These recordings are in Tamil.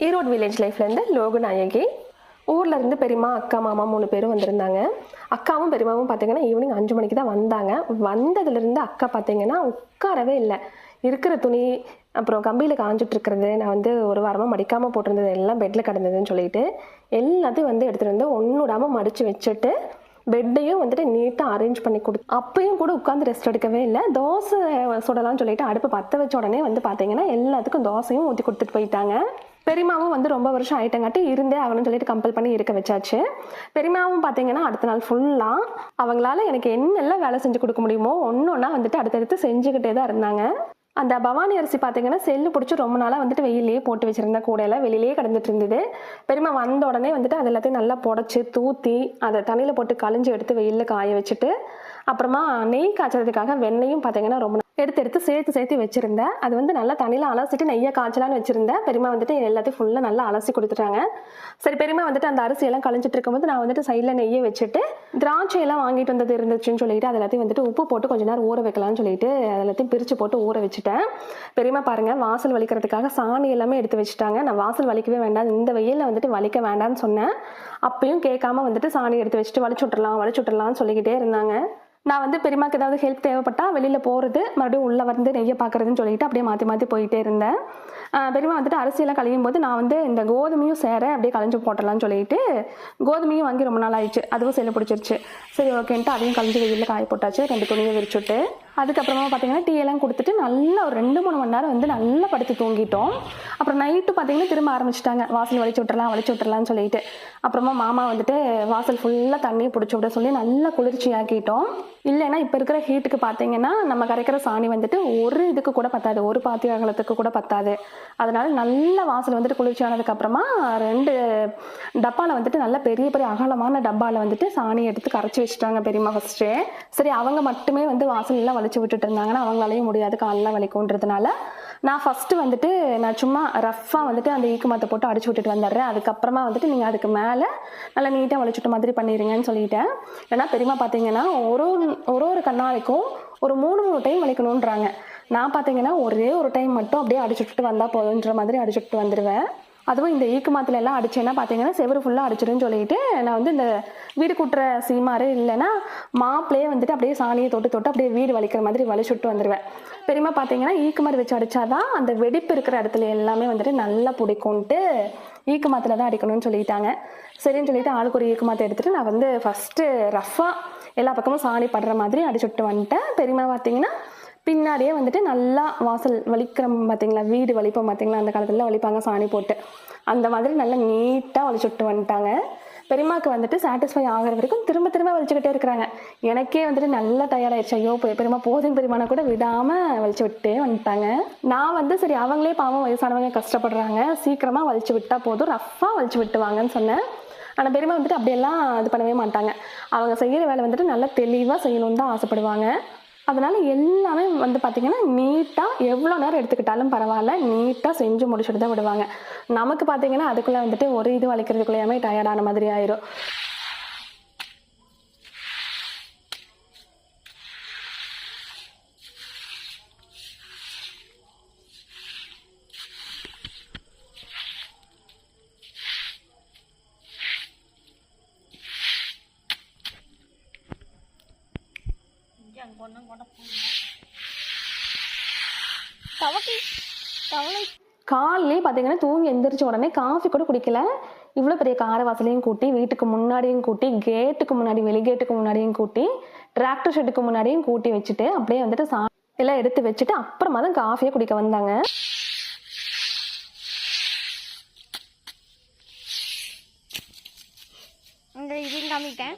ஈரோடு வில்லேஜ் லைஃப்லேருந்து லோகநாயகி ஊரில் இருந்து பெரியம்மா அக்கா மாமா மூணு பேரும் வந்திருந்தாங்க. அக்காவும் பெரியமாவும் பார்த்தீங்கன்னா ஈவினிங் அஞ்சு மணிக்கு தான் வந்தாங்க. வந்ததுலேருந்து அக்கா பார்த்தீங்கன்னா உட்காரவே இல்லை. இருக்கிற துணி அப்புறம் கம்பியில் காஞ்சிட்டு இருக்கிறது நான் வந்து ஒரு வாரமாக மடிக்காமல் போட்டிருந்தது எல்லாம் பெட்டில் கிடந்ததுன்னு சொல்லிட்டு எல்லாத்தையும் வந்து எடுத்துகிட்டு வந்து ஒன்று விடாமல் மடித்து வச்சுட்டு பெட்டையும் வந்துட்டு நீட்டாக அரேஞ்ச் பண்ணி கொடு அப்பயும் கூட உட்காந்து ரெஸ்ட் எடுக்கவே இல்லை. தோசை சுடலாம்னு சொல்லிட்டு அடுப்பு பற்ற வச்ச உடனே வந்து பார்த்தீங்கன்னா எல்லாத்துக்கும் தோசையும் ஊற்றி கொடுத்துட்டு போயிட்டாங்க. பெரியமாவும் வந்து ரொம்ப வருஷம் ஆயிட்டங்காட்டி இருந்தே ஆகணும்னு சொல்லிட்டு கம்பல் பண்ணி இருக்க வச்சாச்சு. பெரியமாவும் பார்த்தீங்கன்னா அடுத்த நாள் ஃபுல்லாக அவங்களால எனக்கு என்னெல்லாம் வேலை செஞ்சு கொடுக்க முடியுமோ ஒன்று ஒன்றா வந்துட்டு அடுத்தடுத்து செஞ்சுக்கிட்டே தான் இருந்தாங்க. அந்த பவானி அரிசி பார்த்தீங்கன்னா செல்லு பிடிச்சி ரொம்ப நாளாக வந்துட்டு வெயிலே போட்டு வச்சுருந்த கூடையில் வெளியிலேயே கிடந்துட்டு இருந்தது. பெரியம்மா வந்த உடனே வந்துட்டு அது எல்லாத்தையும் நல்லா புடச்சி தூத்தி அதை தண்ணியில் போட்டு கழிஞ்சு எடுத்து வெயிலில் காய வச்சுட்டு அப்புறமா நெய் காய்ச்சறதுக்காக வெண்ணெயும் பார்த்தீங்கன்னா ரொம்ப நாள் எடுத்து எடுத்து சேர்த்து சேர்த்து வச்சுருந்தேன். அது வந்து நல்லா தண்ணியில் அலசிட்டு நெய்யை காய்ச்சலான்னு வச்சுருந்தேன். பெரியம்மா வந்துட்டு எல்லாத்தையும் ஃபுல்லாக நல்லா அலசி கொடுத்துட்டாங்க. சரி பெரியம்மா வந்துட்டு அந்த அரிசியெல்லாம் கழிஞ்சிட்டு இருக்கும்போது நான் வந்துட்டு சைடில் நெய்யை வச்சுட்டு திராட்சை எல்லாம் வாங்கிட்டு வந்தது இருந்துச்சுன்னு சொல்லிட்டு அது எல்லாத்தையும் வந்துட்டு உப்பு போட்டு கொஞ்ச நேரம் ஊற வைக்கலாம்னு சொல்லிட்டு அது எல்லாத்தையும் பிரித்து போட்டு ஊற வச்சுட்டேன். பெரியம்மா பாருங்கள் வாசல் வலிக்கிறதுக்காக சாணி எல்லாமே எடுத்து வச்சுட்டாங்க. நான் வாசல் வலிக்கவே வேண்டாம். இந்த வெயிலில் வந்துட்டு வலிக்க வேண்டாம்னு சொன்னேன். அப்பயும் கேட்காம வந்துட்டு சாணி எடுத்து வச்சுட்டு வலிச்சு விட்டுடலாம் வலிச்சு விட்டுடலாம்னு சொல்லிக்கிட்டே இருந்தாங்க. நான் வந்து பெரியமாக்கு ஏதாவது ஹெல்ப் தேவைப்பட்டா வெளியில் போகிறது மறுபடியும் உள்ளே வந்து நெய்யை பார்க்குறதுன்னு சொல்லிட்டு அப்படியே மாற்றி மாற்றி போயிட்டே இருந்தேன். பெரியமா வந்துட்டு அரிசியெல்லாம் கழியும் போது நான் வந்து இந்த கோதுமையும் சேர அப்படியே கலைஞ்சு போட்டலாம்னு சொல்லிட்டு கோதுமையும் வாங்கி ரொம்ப நாள் ஆயிடுச்சு. அதுவும் செல்ல பிடிச்சிருச்சு. சரி ஓகேன்ட்டு அதையும் கலைஞ்சு வெயிலில் காய போட்டாச்சு ரெண்டு துணியை விரிச்சுட்டு. அதுக்கப்புறமா பார்த்தீங்கன்னா டீயெல்லாம் எல்லாம் கொடுத்துட்டு நல்லா ஒரு ரெண்டு மூணு மணி நேரம் வந்து நல்லா படுத்து தூங்கிட்டோம். அப்புறம் நைட்டு பார்த்தீங்கன்னா திரும்ப ஆரம்பிச்சிட்டாங்க. வாசல் வலிச்சு விட்டுறலாம் வலிச்சு விட்டுறலாம்னு சொல்லிட்டு. அப்புறமா மாமா வந்துட்டு வாசல் ஃபுல்லாக தண்ணியை பிடிச்சி விட சொல்லி நல்லா குளிர்ச்சியாக்கிட்டோம். இல்லைன்னா இப்போ இருக்கிற ஹீட்டுக்கு பார்த்தீங்கன்னா நம்ம கரைக்கிற சாணி வந்துட்டு ஒரு இதுக்கு கூட பத்தாது. ஒரு பாத்தி அகலத்துக்கு கூட பத்தாது. அதனால நல்ல வாசல் வந்துட்டு குளிர்ச்சியானதுக்கப்புறமா ரெண்டு டப்பாவில் வந்துட்டு நல்ல பெரிய பெரிய அகலமான டப்பாவில் வந்துட்டு சாணி எடுத்து கரைச்சி வச்சுட்டாங்க பெரியம்மா ஃபஸ்ட்டு சரி அவங்க மட்டுமே வந்து வாசல் எல்லாம் வலிச்சு விட்டுட்டு இருந்தாங்கன்னா அவங்களாலையும் முடியாது. காலெல்லாம் வலிக்கும்ன்றதுனால நான் ஃபஸ்ட்டு வந்துட்டு நான் சும்மா ரஃப்பாக வந்துட்டு அந்த ஈக்கு மத்தை போட்டு அடிச்சு விட்டுட்டு வந்துடுறேன். அதுக்கப்புறமா வந்துட்டு நீங்கள் அதுக்கு மேலே நல்லா நீட்டாக வலிச்சுட்ட மாதிரி பண்ணிடுங்கன்னு சொல்லிட்டேன். ஏன்னா பெரியம்மா பார்த்தீங்கன்னா ஒரு ஒரு ஒரு கண்ணாளிக்கும் ஒரு மூணு மூணு டைம் வளைக்கணுன்றாங்க நான் பார்த்தீங்கன்னா ஒரே ஒரு டைம் மட்டும் அப்படியே அடிச்சு விட்டுட்டு வந்தால் போதுன்ற மாதிரி அடிச்சுட்டு வந்துடுவேன் அதுவும் இந்த ஈக்கு மாத்துல எல்லாம் அடிச்சேன்னா பார்த்தீங்கன்னா செவரு ஃபுல்லாக அடிச்சிடுன்னு சொல்லிட்டு நான் வந்து இந்த வீடு கூட்டுற சீமாறு இல்லைன்னா மாப்பிளையே வந்துட்டு அப்படியே சாணியை தொட்டு தொட்டு அப்படியே வீடு வலிக்கிற மாதிரி வலிச்சு விட்டு வந்துடுவேன் பெரியமா பார்த்தீங்கன்னா ஈக்கு மாதிரி வச்சு அடித்தாதான் அந்த வெடிப்பு இருக்கிற இடத்துல எல்லாமே வந்துட்டு நல்லா பிடிக்கும்ட்டு ஈக்கு மாத்தில் தான் அடிக்கணும்னு சொல்லிட்டாங்க. சரின்னு சொல்லிட்டு ஆளுக்கு ஒரு ஈக்கு மாத்தை எடுத்துட்டு நான் வந்து ஃபஸ்ட்டு ரஃப்பாக எல்லா பக்கமும் சாணி படுற மாதிரி அடிச்சு விட்டு வந்துட்டேன். பெரியமா பார்த்தீங்கன்னா பின்னாடியே வந்துட்டு நல்லா வாசல் வலிக்கிறோம் பார்த்தீங்களா? வீடு வலிப்போம் பார்த்தீங்களா? அந்த காலத்தில் வலிப்பாங்க சாணி போட்டு. அந்த மாதிரி நல்லா நீட்டாக வலிச்சுட்டு வந்துட்டாங்க. பெரியம்மாக்கு வந்துட்டு சாட்டிஸ்ஃபை ஆகிற வரைக்கும் திரும்ப திரும்ப வலிச்சுக்கிட்டே இருக்கிறாங்க. எனக்கே வந்துட்டு நல்லா தயாராகிடுச்சு ஐயோ பெ- பெரியம்மா போதும் பெரியமான கூட விடாமல் வலிச்சு விட்டே வந்துட்டாங்க. நான் வந்து சரி அவங்களே பாவம் வயசானவங்க கஷ்டப்படுறாங்க. சீக்கிரமாக வலிச்சு விட்டால் போதும். ரஃப்பாக வலிச்சு விட்டுவாங்கன்னு சொன்னேன். ஆனால் பெரியமா வந்துட்டு அப்படியெல்லாம் இது பண்ணவே மாட்டாங்க. அவங்க செய்கிற வேலை வந்துட்டு நல்லா தெளிவாக செய்யணும்னு தான் ஆசைப்படுவாங்க. அதனால எல்லாமே வந்து பார்த்தீங்கன்னா நீட்டாக எவ்வளோ நேரம் எடுத்துக்கிட்டாலும் பரவாயில்ல நீட்டாக செஞ்சு முடிச்சுட்டு தான் விடுவாங்க. நமக்கு பார்த்தீங்கன்னா அதுக்குள்ளே வந்துட்டு ஒரு இது வலிக்கிறதுக்குள்ளேயுமே டயர்டான மாதிரி ஆயிரும். தவக்கை தவளை. காலையிலே பார்த்தீங்கன்னா தூங்கி எந்திரிச்ச உடனே காஃபி கூட குடிக்கல. இவ்வளோ பெரிய கார வாசலையும் கூட்டி வீட்டுக்கு முன்னாடியும் கூட்டி கேட்டுக்கு முன்னாடி வெளி கேட்டுக்கு முன்னாடியும் கூட்டி டிராக்டர் ஷெட்டுக்கு முன்னாடியும் கூட்டி வச்சுட்டு அப்படியே வந்துட்டு சா எல்லாம் எடுத்து வச்சுட்டு அப்புறமா தான் காஃபியே குடிக்க வந்தாங்க. இதையும் காமிட்டேன்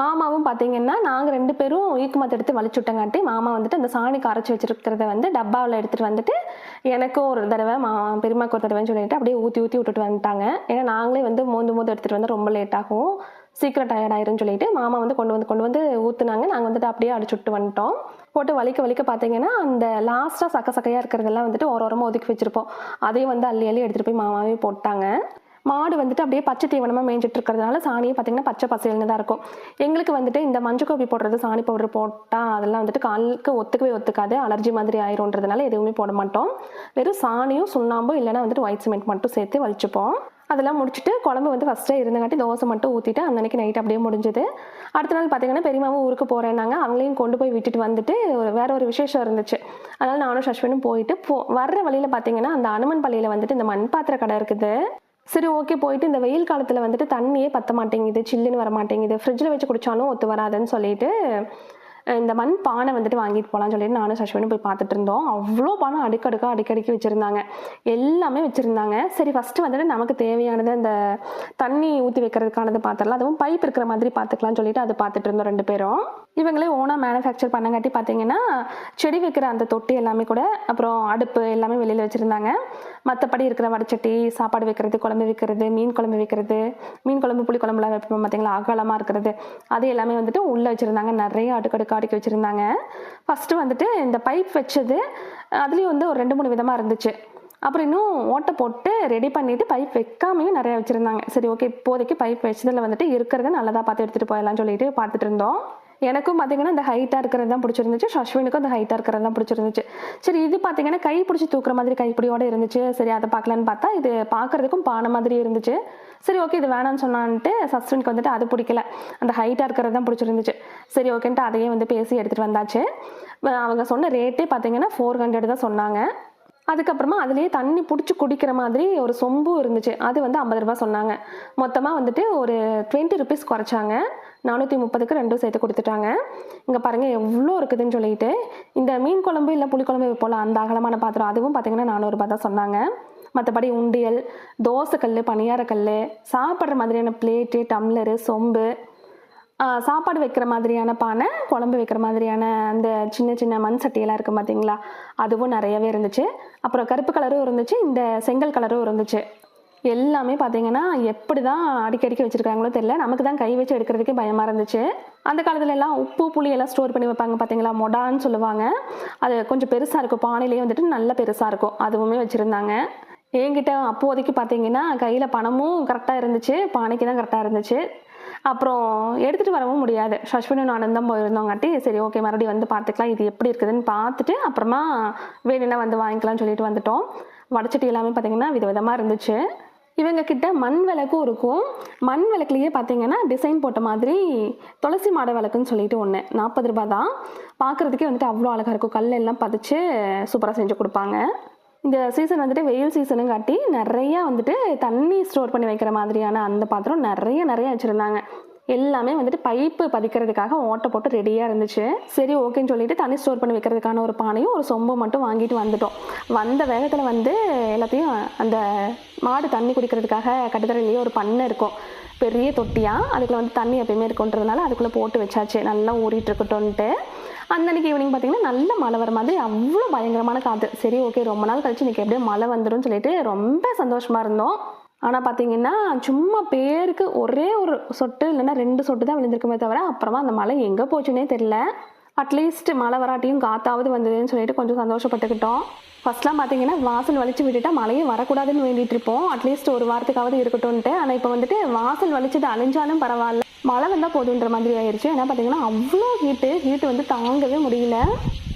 மாமாவும் பார்த்தீங்கன்னா நாங்கள் ரெண்டு பேரும் ஈக்குமத்து எடுத்து வலிச்சுட்டங்காட்டி மாமா வந்துட்டு அந்த சாணி கரைச்சி வச்சிருக்கிறத வந்து டப்பாவில் எடுத்துகிட்டு வந்துட்டு எனக்கும் ஒரு தடவை மா பெருமாக்கு ஒரு தடவைன்னு சொல்லிட்டு அப்படியே ஊற்றி ஊற்றி விட்டுட்டு வந்துட்டாங்க. ஏன்னா நாங்களே வந்து மோந்து மோந்து எடுத்துகிட்டு வந்து ரொம்ப லேட் ஆகும். சீக்கிரம் டயர்ட் ஆயிரும்னு சொல்லிட்டு மாமா வந்து கொண்டு வந்து கொண்டு வந்து ஊற்றுனாங்க நாங்கள் வந்துட்டு அப்படியே அடிச்சு விட்டு வந்துட்டோம். போட்டு வலிக்க வலிக்க பார்த்தீங்கன்னா அந்த லாஸ்ட்டாக சக்க சக்கையாக இருக்கிறதெல்லாம் வந்துட்டு ஒரு ஓரமாக ஒதுக்கி வச்சுருப்போம். அதையும் வந்து அள்ளி அள்ளி எடுத்துகிட்டு போய் மாமாவே போட்டாங்க. மாடு வந்துட்டு அப்படியே பச்சை தீவனமாக மேய்ஞ்சிட்டு இருக்கிறதுனால சாணியே பார்த்தீங்கன்னா பச்சை பசேல்னு தான் இருக்கும். எங்களுக்கு வந்துட்டு இந்த மஞ்சள் கோபி போடுறது சாணி பவுடர் போட்டால் அதெல்லாம் வந்துட்டு காலுக்கு ஒத்துக்கவே ஒத்துக்காது. அலர்ஜி மாதிரி ஆயிரும்ன்றதுனால எதுவுமே போட மாட்டோம். வெறும் சாணியும் சுண்ணாம்பும் இல்லைனா வந்துட்டு ஒயிட் சிமெண்ட் மட்டும் சேர்த்து வலிச்சுப்போம். அதெல்லாம் முடிச்சுட்டு குழம்பு வந்து ஃபஸ்ட்டே இருந்தங்காட்டி தோசை மட்டும் ஊற்றிட்டு அன்னைக்கு நைட் அப்படியே முடிஞ்சுது. அடுத்த நாள் பார்த்தீங்கன்னா பெரியமாவும் ஊருக்கு போகிறேன்னாங்க அவங்களையும் கொண்டு போய் விட்டுட்டு வந்துட்டு ஒரு வேற ஒரு விசேஷம் இருந்துச்சு. அதனால் நானும் சஷ்வனும் போயிட்டு போ வர்ற வழியில் பார்த்தீங்கன்னா அந்த அனுமன் பள்ளியில் வந்துட்டு இந்த மண் பாத்திர கடை இருக்குது. சரி ஓகே போயிட்டு இந்த வெயில் காலத்தில் வந்துட்டு தண்ணியே பத்த மாட்டேங்குது சில்லுன்னு வர மாட்டேங்குது. ஃப்ரிட்ஜில் வச்சு குடித்தாலும் ஒத்து வராதுன்னு சொல்லிட்டு இந்த மண் பானை வந்துட்டு வாங்கிட்டு போகலான்னு சொல்லிட்டு நானும் சஷ்வனும் போய் பார்த்துட்டு இருந்தோம். அவ்வளோ பானை அடுக்கடுக்கா அடிக்கடிக்கு வச்சுருந்தாங்க. எல்லாமே வச்சுருந்தாங்க. சரி ஃபஸ்ட்டு வந்துட்டு நமக்கு தேவையானது அந்த தண்ணி ஊற்றி வைக்கிறதுக்கானது பார்த்துடலாம் அதுவும் பைப் இருக்கிற மாதிரி பார்த்துக்கலாம்னு சொல்லிட்டு அது பார்த்துட்டு இருந்தோம் ரெண்டு பேரும். இவங்களே ஓனாக மேனுஃபேக்சர் பண்ணங்காட்டி பார்த்தீங்கன்னா செடி வைக்கிற அந்த தொட்டி எல்லாமே கூட அப்புறம் அடுப்பு எல்லாமே வெளியில் வச்சுருந்தாங்க. மற்றபடி இருக்கிற வடச்சட்டி சாப்பாடு வைக்கிறது குழம்பு வைக்கிறது மீன் குழம்பு வைக்கிறது மீன் குழம்பு புளி குழம்புலாம் வைப்போம் பார்த்தீங்களா அகலமாக இருக்கிறது. அது எல்லாமே வந்துட்டு உள்ளே வச்சுருந்தாங்க. நிறைய அடுக்கடுக்கு அடுக்கி வச்சுருந்தாங்க. ஃபஸ்ட்டு வந்துட்டு இந்த பைப் வச்சது அதுலேயும் வந்து ஒரு ரெண்டு மூணு விதமாக இருந்துச்சு. அப்புறம் இன்னும் ஓட்டை போட்டு ரெடி பண்ணிட்டு பைப் வைக்காமையும் நிறைய வச்சுருந்தாங்க. சரி ஓகே இப்போதைக்கு பைப் வச்சதில் வந்துட்டு இருக்கிறத நல்லதாக பார்த்து எடுத்துகிட்டு போயிடலாம்னு சொல்லிட்டு பார்த்துட்டு இருந்தோம். எனக்கும் பார்த்தீங்கன்னா இந்த ஹைட்டாக இருக்கிறது தான் பிடிச்சிருந்துச்சு. ஷஷ்வினுக்கும் அந்த ஹைட்டாக இருக்கிறது தான் பிடிச்சிருந்துச்சு. சரி இது பார்த்தீங்கன்னா கை பிடிச்சி தூக்குற மாதிரி கைப்பிடியோட இருந்துச்சு. சரி அதை பார்க்கலான்னு பார்த்தா இது பார்க்கறதுக்கும் பானை மாதிரி இருந்துச்சு. சரி ஓகே இது வேணாம்னு சொன்னான்ட்டு சஸ்வினுக்கு வந்துட்டு அது பிடிக்கல. அந்த ஹைட்டாக இருக்கிறது தான் பிடிச்சிருந்துச்சு. சரி ஓகேன்ட்டு அதையே வந்து பேசி எடுத்துகிட்டு வந்தாச்சு. அவங்க சொன்ன ரேட்டே பார்த்தீங்கன்னா ஃபோர் ஹண்ட்ரட் தான் சொன்னாங்க. அதுக்கப்புறமா அதுலேயே தண்ணி பிடிச்சி குடிக்கிற மாதிரி ஒரு சொம்பு இருந்துச்சு. அது வந்து ஐம்பது ரூபா சொன்னாங்க. மொத்தமாக வந்துட்டு ஒரு டுவெண்ட்டி ருபீஸ் குறைச்சாங்க. நானூற்றி முப்பதுக்கு ரெண்டும் சேர்த்து கொடுத்துட்டாங்க. இங்கே பாருங்கள் எவ்வளோ இருக்குதுன்னு சொல்லிட்டு இந்த மீன் குழம்பு இல்லை புளிக்குழம்பு போல் அந்த அகலமான பாத்திரம் அதுவும் பார்த்தீங்கன்னா நானூறுரூபா தான் சொன்னாங்க. மற்றபடி உண்டியல் தோசைக்கல் பணியாரக்கல் சாப்பிட்ற மாதிரியான பிளேட்டு டம்ளரு சொம்பு சாப்பாடு வைக்கிற மாதிரியான பானை குழம்பு வைக்கிற மாதிரியான அந்த சின்ன சின்ன மண் சட்டியெல்லாம் இருக்கும் பார்த்தீங்களா அதுவும் நிறையவே இருந்துச்சு. அப்புறம் கருப்பு கலரும் இருந்துச்சு இந்த செங்கல் கலரும் இருந்துச்சு. எல்லாமே பார்த்தீங்கன்னா எப்படி தான் அடிக்கடிக்கு வச்சுருக்காங்களோ தெரியல. நமக்கு தான் கை வச்சு எடுக்கிறதுக்கே பயமாக இருந்துச்சு. அந்த காலத்துல எல்லாம் உப்பு புளி எல்லாம் ஸ்டோர் பண்ணி வைப்பாங்க பார்த்தீங்களா மொடான்னு சொல்லுவாங்க. அது கொஞ்சம் பெருசாக இருக்கும். பானையிலேயே வந்துட்டு நல்ல பெருசாக இருக்கும். அதுவுமே வச்சுருந்தாங்க. என்கிட்ட அப்போதைக்கு பார்த்தீங்கன்னா கையில் பணமும் கரெக்டாக இருந்துச்சு. பானைக்கு தான் கரெக்டாக இருந்துச்சு. அப்புறம் எடுத்துகிட்டு வரவும் முடியாது. சஷ்வினும் நானும் தான் போயிருந்தோங்காட்டி சரி ஓகே மறுபடியும் வந்து பார்த்துக்கலாம். இது எப்படி இருக்குதுன்னு பார்த்துட்டு அப்புறமா வேணும்னா வந்து வாங்கிக்கலாம்னு சொல்லிட்டு வந்துட்டோம். வடச்சட்டி எல்லாமே பார்த்தீங்கன்னா விதவிதமாக இருந்துச்சு. இவங்க கிட்ட மண் விளக்கும் இருக்கும். மண் விளக்குலேயே பார்த்தீங்கன்னா டிசைன் போட்ட மாதிரி துளசி மாட விளக்குன்னு சொல்லிட்டு ஒன்று நாற்பது ரூபாய் தான். பார்க்குறதுக்கே வந்துட்டு அவ்வளோ அழகாக இருக்கும். கல் எல்லாம் பதிச்சு சூப்பராக செஞ்சு கொடுப்பாங்க. இந்த சீசன் வந்துட்டு வெயில் சீசனும் காட்டி நிறையா வந்துட்டு தண்ணி ஸ்டோர் பண்ணி வைக்கிற மாதிரியான அந்த பாத்திரம் நிறைய நிறைய வச்சுருந்தாங்க. எல்லாமே வந்துட்டு பைப்பு பதிக்கிறதுக்காக ஓட்டை போட்டு ரெடியாக இருந்துச்சு. சரி ஓகேன்னு சொல்லிட்டு தண்ணி ஸ்டோர் பண்ணி வைக்கிறதுக்கான ஒரு பானையும் ஒரு சொம்பு மட்டும் வாங்கிட்டு வந்துட்டோம். வந்த வேகத்தில் வந்து எல்லாத்தையும் அந்த மாடு தண்ணி குடிக்கிறதுக்காக கட்டுத்தரையிலேயே ஒரு பண்ணை இருக்கும். பெரிய தொட்டியாக அதுக்குள்ளே வந்து தண்ணி எப்பயுமே இருக்குன்றதுனால அதுக்குள்ளே போட்டு வச்சாச்சு. நல்லா ஊறிட்டு இருக்கட்டும்ன்ட்டு. அன்னைக்கு ஈவினிங் பார்த்தீங்கன்னா நல்ல மழை வர மாதிரி அவ்வளோ பயங்கரமான காற்று சரி ஓகே ரொம்ப நாள் கழிச்சு இன்னைக்கு எப்படியோ மழை வந்துடும் சொல்லிட்டு ரொம்ப சந்தோஷமாக இருந்தோம். ஆனால் பார்த்தீங்கன்னா சும்மா பேருக்கு ஒரே ஒரு சொட்டு இல்லைன்னா ரெண்டு சொட்டு தான் விழுந்திருக்குமே தவிர அப்புறமா அந்த மழை எங்கே போச்சுன்னே தெரில அட்லீஸ்ட் மழை வராட்டியும் காத்தாவது வந்ததுன்னு சொல்லிட்டு கொஞ்சம் சந்தோஷப்பட்டுக்கிட்டோம். ஃபர்ஸ்ட்லாம் பார்த்தீங்கன்னா வாசல் வலிச்சு விட்டுட்டா மழையே வரக்கூடாதுன்னு வேண்டிட்டு இருப்போம். அட்லீஸ்ட் ஒரு வாரத்துக்காவது இருக்கட்டும்ட்டு ஆனால் இப்போ வந்துட்டு வாசல் வலிச்சது அழிஞ்சாலும் பரவாயில்ல. மழை வந்தால் போதுன்ற மாதிரி ஆயிடுச்சு ஏன்னா பார்த்தீங்கன்னா அவ்வளோ ஹீட்டு ஹீட்டு வந்து தாங்கவே முடியல.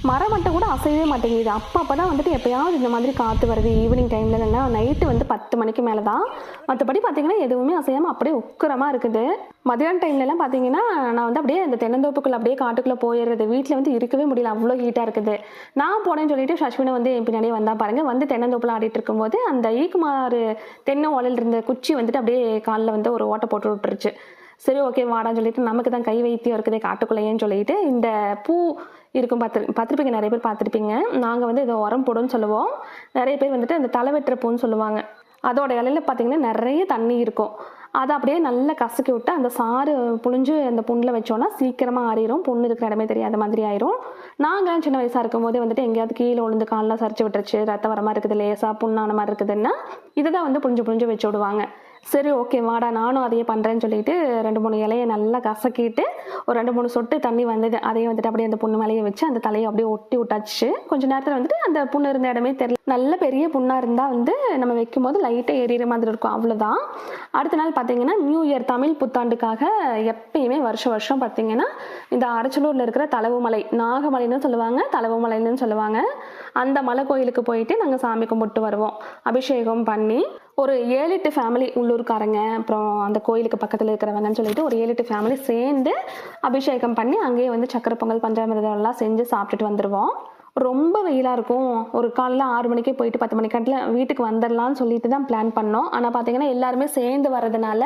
மரம் மட்டும் கூட அசையவே மாட்டேங்குது. அப்போ அப்போ தான் வந்துட்டு எப்போயாவது இந்த மாதிரி காற்று வருது. ஈவினிங் டைமில் இல்லைன்னா நைட்டு வந்து பத்து மணிக்கு மேலே தான் மற்றபடி பார்த்தீங்கன்னா எதுவுமே அசையாமல் அப்படியே உக்கரமாக இருக்குது. மதியான டைம்லலாம் பார்த்தீங்கன்னா நான் வந்து அப்படியே அந்த தென்னந்தோப்புக்குள்ள அப்படியே காட்டுக்குள்ளே போயிடுறது. வீட்டில் வந்து இருக்கவே முடியல. அவ்வளோ ஹீட்டாக இருக்குது. நான் போனேன்னு சொல்லிட்டு சஷ்வினை வந்து என் பின்னாடியே வந்தால் பாருங்கள் வந்து தென்னந்தோப்பில் ஆடிட்டு இருக்கும்போது அந்த ஈக்குமார் தென்னை ஓலையில் இருந்த குச்சி வந்துட்டு அப்படியே காலில் வந்து ஒரு ஓட்டை போட்டு விட்டுருச்சு. சரி ஓகே வாடான்னு சொல்லிட்டு நமக்கு தான் கை வைத்தியம் இருக்குது காட்டுக்குள்ளேயேன்னு சொல்லிட்டு இந்த பூ இருக்கும். பார்த்து பார்த்துருப்பீங்க நிறைய பேர் பார்த்துருப்பீங்க. நாங்கள் வந்து இதை உரம் போடுன்னு சொல்லுவோம். நிறைய பேர் வந்துட்டு அந்த தலை வெட்டுற பூன்னு சொல்லுவாங்க. அதோட இலையில பார்த்தீங்கன்னா நிறைய தண்ணி இருக்கும். அதை அப்படியே நல்லா கசக்கி விட்டு அந்த சாறு புழிஞ்சு அந்த புண்ணில் வச்சோன்னா சீக்கிரமாக ஆறிடும் புண்ணு இருக்கிற இடமே தெரியாத மாதிரி ஆயிரும். நாங்கள் சின்ன வயசாக இருக்கும்போது வந்துட்டு எங்கேயாவது கீழே விழுந்து கால்லாம் சரிச்சு விட்டுருச்சு. ரத்த வர மாதிரி இருக்குது லேசாக புண்ணான மாதிரி இருக்குதுன்னா இதை தான் வந்து புழிஞ்சு புழிஞ்சு வச்சு விடுவாங்க. சரி ஓகே வாடா நானும் அதையே பண்ணுறேன்னு சொல்லிட்டு ரெண்டு மூணு இலையை நல்லா கசக்கிட்டு ஒரு ரெண்டு மூணு சொட்டு தண்ணி வந்தது. அதையும் வந்துட்டு அப்படியே அந்த புண்ணு மேலேயே வச்சு அந்த தலையை அப்படியே ஒட்டி விட்டாச்சு கொஞ்ச நேரத்தில் வந்துட்டு அந்த புண்ணு இருந்த இடமே தெரியல. நல்ல பெரிய புண்ணாக இருந்தால் வந்து நம்ம வைக்கும் போது லைட்டாக எரியிற மாதிரி இருக்கும். அவ்வளோதான் அடுத்த நாள் பார்த்தீங்கன்னா நியூ இயர் தமிழ் புத்தாண்டுக்காக எப்பயுமே வருஷம் வருஷம் பார்த்தீங்கன்னா இந்த அரச்சலூரில் இருக்கிற தலவுமலை நாகமலைன்னு சொல்லுவாங்க. தலவுமலைன்னு சொல்லுவாங்க. அந்த மலை கோயிலுக்கு போயிட்டு நாங்கள் சாமி கும்பிட்டு வருவோம். அபிஷேகம் பண்ணி ஒரு ஏழு எட்டு ஃபேமிலி உள்ளூர்காரங்க அப்புறம் அந்த கோயிலுக்கு பக்கத்தில் இருக்கிறவங்கன்னு சொல்லிட்டு ஒரு ஏழு எட்டு ஃபேமிலி சேர்ந்து அபிஷேகம் பண்ணி அங்கேயே வந்து சக்கரை பொங்கல் பஞ்சாமிரதம் எல்லாம் செஞ்சு சாப்பிட்டுட்டு வந்துடுவோம் ரொம்ப வெயிலாக இருக்கும். ஒரு காலைல ஆறு மணிக்கே போயிட்டு பத்து மணிக்காட்டில் வீட்டுக்கு வந்துடலாம்னு சொல்லிட்டு தான் பிளான் பண்ணோம். ஆனால் பார்த்தீங்கன்னா எல்லாருமே சேர்ந்து வர்றதுனால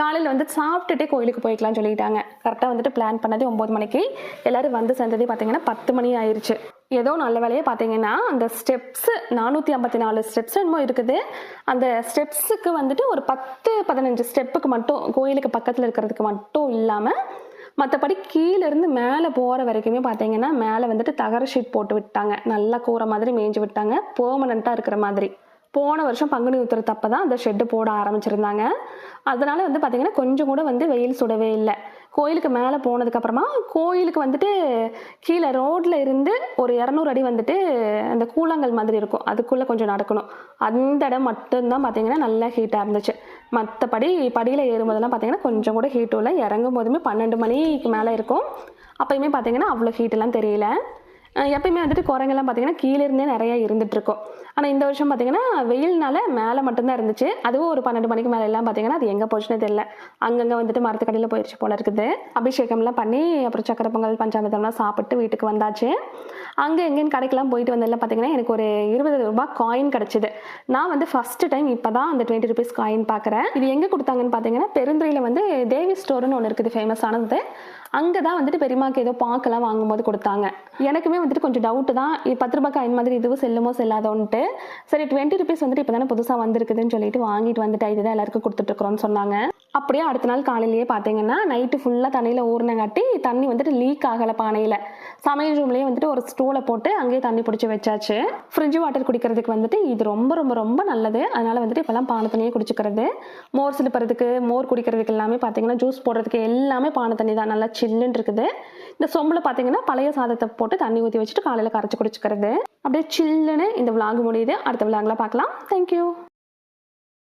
காலையில் வந்து சாப்பிட்டுட்டே கோயிலுக்கு போய்க்கலாம்னு சொல்லிட்டாங்க. கரெக்டாக வந்துட்டு பிளான் பண்ணதே ஒம்பது மணிக்கு. எல்லோரும் வந்து சேர்ந்ததே பார்த்தீங்கன்னா பத்து மணி ஆயிடுச்சு ஏதோ நல்ல வேலையே பார்த்தீங்கன்னா அந்த ஸ்டெப்ஸு நானூற்றி ஐம்பத்தி நாலு ஸ்டெப்ஸ் என்னமோ இருக்குது. அந்த ஸ்டெப்ஸுக்கு வந்துட்டு ஒரு பத்து பதினஞ்சு ஸ்டெப்புக்கு மட்டும் கோயிலுக்கு பக்கத்தில் இருக்கிறதுக்கு மட்டும் இல்லாமல் மற்றபடி கீழேருந்து மேலே போகிற வரைக்குமே பார்த்தீங்கன்னா மேலே வந்துட்டு தகர ஷீட் போட்டு விட்டாங்க. நல்லா கூரை மாதிரி மேய்ஞ்சு விட்டாங்க. பெர்மனண்ட்டாக இருக்கிற மாதிரி. போன வருஷம் பங்குனி உத்திரத்தப்ப தான் அந்த ஷெட்டு போட ஆரம்பிச்சிருந்தாங்க. அதனால வந்து பார்த்திங்கன்னா கொஞ்சம் கூட வந்து வெயில் சுடவே இல்லை. கோயிலுக்கு மேலே போனதுக்கப்புறமா கோயிலுக்கு வந்துட்டு கீழே ரோட்டில் இருந்து ஒரு இரநூறு அடி வந்துட்டு அந்த கூழாங்கல் மாதிரி இருக்கும். அதுக்குள்ளே கொஞ்சம் நடக்கணும். அந்த இடம் மட்டும்தான் பார்த்தீங்கன்னா நல்லா ஹீட்டாக இருந்துச்சு. மற்றபடி படியில் ஏறும்போதெல்லாம் பார்த்தீங்கன்னா கொஞ்சம் கூட ஹீட்டும் இல்லை. இறங்கும் போதுமே பன்னெண்டு மணிக்கு மேலே இருக்கும். அப்பயுமே பார்த்தீங்கன்னா அவ்வளோ ஹீட்டெல்லாம் தெரியல. எப்பயுமே வந்துட்டு குரங்கெல்லாம் பார்த்தீங்கன்னா கீழே இருந்தே நிறைய இருந்துட்டு இருக்கும் ஆனால் இந்த வருஷம் பார்த்தீங்கன்னா வெயில்னால மேலே மட்டும்தான் இருந்துச்சு. அதுவும் ஒரு பன்னெண்டு மணிக்கு மேலே எல்லாம் பார்த்தீங்கன்னா அது எங்கே போச்சுன்னு தெரியல. அங்கங்கே வந்துட்டு மரத்துக்கடியில் போயிடுச்சு போல இருக்குது. அபிஷேகம்லாம் பண்ணி அப்புறம் சக்கரை பொங்கல் பஞ்சாமிர்தம்லாம் சாப்பிட்டு வீட்டுக்கு வந்தாச்சு. அங்கே எங்கேன்னு கடைக்கெல்லாம் போயிட்டு வந்ததில் பார்த்தீங்கன்னா எனக்கு ஒரு இருபது ரூபாய் காயின் கிடச்சிது. நான் வந்து ஃபஸ்ட்டு டைம் இப்போ தான் அந்த டுவெண்ட்டி ருபீஸ் காயின் பார்க்குறேன் இது எங்கே கொடுத்தாங்கன்னு பார்த்தீங்கன்னா பெருந்துறையில் வந்து தேவி ஸ்டோர்னு ஒன்று இருக்குது ஃபேமஸானது அங்கே தான் வந்துட்டு பெரியமாக்கு ஏதோ பாக்கெல்லாம் வாங்கும்போது கொடுத்தாங்க. எனக்குமே வந்துட்டு கொஞ்சம் டவுட்டு தான். பத்து ரூபாய் காயின் மாதிரி இதுவும் செல்லுமோ செல்லாதோன்ட்டு. சரி டுவெண்ட்டி ருபீஸ் வந்துட்டு இப்போ தானே புதுசாக வந்திருக்குதுன்னு சொல்லிட்டு வாங்கிட்டு வந்துட்டு இதுதான் எல்லாருக்கும் கொடுத்துட்ருக்குறோன்னு சொன்னாங்க. அப்படியே அடுத்த நாள் காலையிலேயே பார்த்தீங்கன்னா நைட்டு ஃபுல்லாக தண்ணியில் ஊறினங்காட்டி தண்ணி வந்துட்டு லீக் ஆகலை பானையில். சமையல் ரூம்லேயே வந்துட்டு ஒரு ஸ்டூலை போட்டு அங்கேயே தண்ணி பிடிச்சி வச்சாச்சு. ஃப்ரிட்ஜ் வாட்டர் குடிக்கிறதுக்கு வந்துட்டு இது ரொம்ப ரொம்ப ரொம்ப நல்லது. அதனால் வந்துட்டு இப்போல்லாம் பானை தண்ணியே குடிச்சிக்கிறது. மோர் சிலுப்புறதுக்கு மோர் குடிக்கிறதுக்கு எல்லாமே பார்த்தீங்கன்னா ஜூஸ் போடுறதுக்கு எல்லாமே பானை தண்ணி தான். நல்லா சில்லுன்னு இருக்குது. இந்த சொம்பில் பார்த்தீங்கன்னா பழைய சாதத்தை போட்டு தண்ணி ஊற்றி வச்சுட்டு காலையில் கரைச்சி குடிச்சிக்கிறது. அப்படியே சில்லுன்னு இந்த விலாக் முடியுது. அடுத்த விலாகில் பார்க்கலாம். தேங்க்யூ